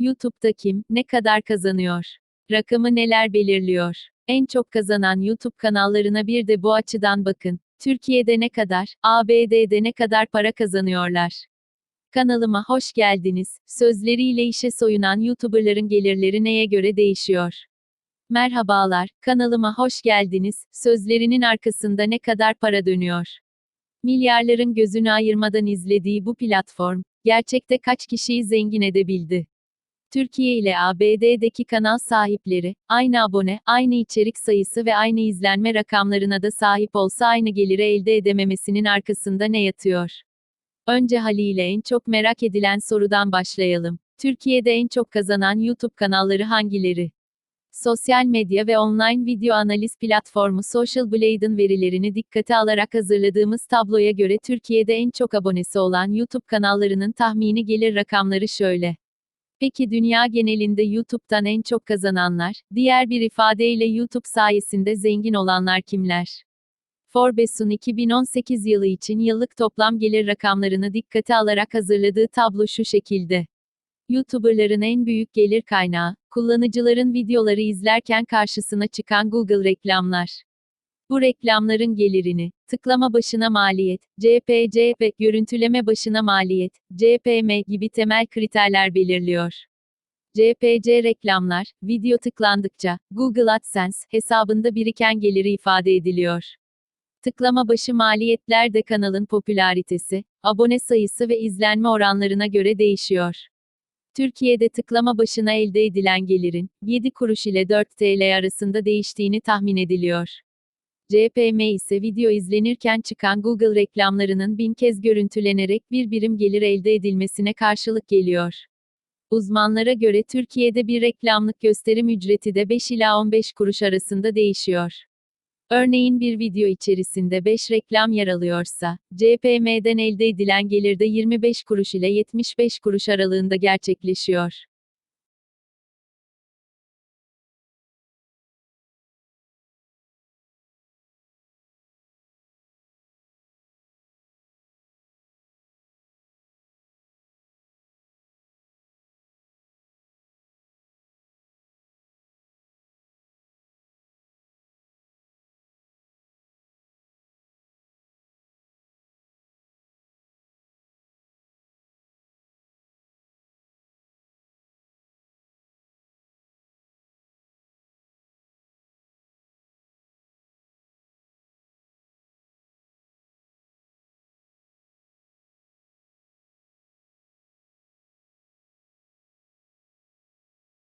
YouTube'da kim, ne kadar kazanıyor? Rakamı neler belirliyor? En çok kazanan YouTube kanallarına bir de bu açıdan bakın. Türkiye'de ne kadar, ABD'de ne kadar para kazanıyorlar? Kanalıma hoş geldiniz. Sözleriyle işe soyunan YouTuber'ların gelirleri neye göre değişiyor? Merhabalar, kanalıma hoş geldiniz. Sözlerinin arkasında ne kadar para dönüyor? Milyarların gözünü ayırmadan izlediği bu platform, gerçekte kaç kişiyi zengin edebildi? Türkiye ile ABD'deki kanal sahipleri, aynı abone, aynı içerik sayısı ve aynı izlenme rakamlarına da sahip olsa aynı geliri elde edememesinin arkasında ne yatıyor? Önce haliyle en çok merak edilen sorudan başlayalım. Türkiye'de en çok kazanan YouTube kanalları hangileri? Sosyal medya ve online video analiz platformu Social Blade'ın verilerini dikkate alarak hazırladığımız tabloya göre Türkiye'de en çok abonesi olan YouTube kanallarının tahmini gelir rakamları şöyle. Peki dünya genelinde YouTube'dan en çok kazananlar, diğer bir ifadeyle YouTube sayesinde zengin olanlar kimler? Forbes'un 2018 yılı için yıllık toplam gelir rakamlarını dikkate alarak hazırladığı tablo şu şekilde. YouTuber'ların en büyük gelir kaynağı, kullanıcıların videoları izlerken karşısına çıkan Google reklamlar. Bu reklamların gelirini, tıklama başına maliyet, CPC ve görüntüleme başına maliyet, CPM gibi temel kriterler belirliyor. CPC reklamlar, video tıklandıkça, Google AdSense hesabında biriken geliri ifade ediliyor. Tıklama başı maliyetler de kanalın popülaritesi, abone sayısı ve izlenme oranlarına göre değişiyor. Türkiye'de tıklama başına elde edilen gelirin 7 kuruş ile 4 TL arasında değiştiğini tahmin ediliyor. CPM ise video izlenirken çıkan Google reklamlarının bin kez görüntülenerek bir birim gelir elde edilmesine karşılık geliyor. Uzmanlara göre Türkiye'de bir reklamlık gösterim ücreti de 5 ila 15 kuruş arasında değişiyor. Örneğin bir video içerisinde 5 reklam yer alıyorsa, CPM'den elde edilen gelir de 25 kuruş ile 75 kuruş aralığında gerçekleşiyor.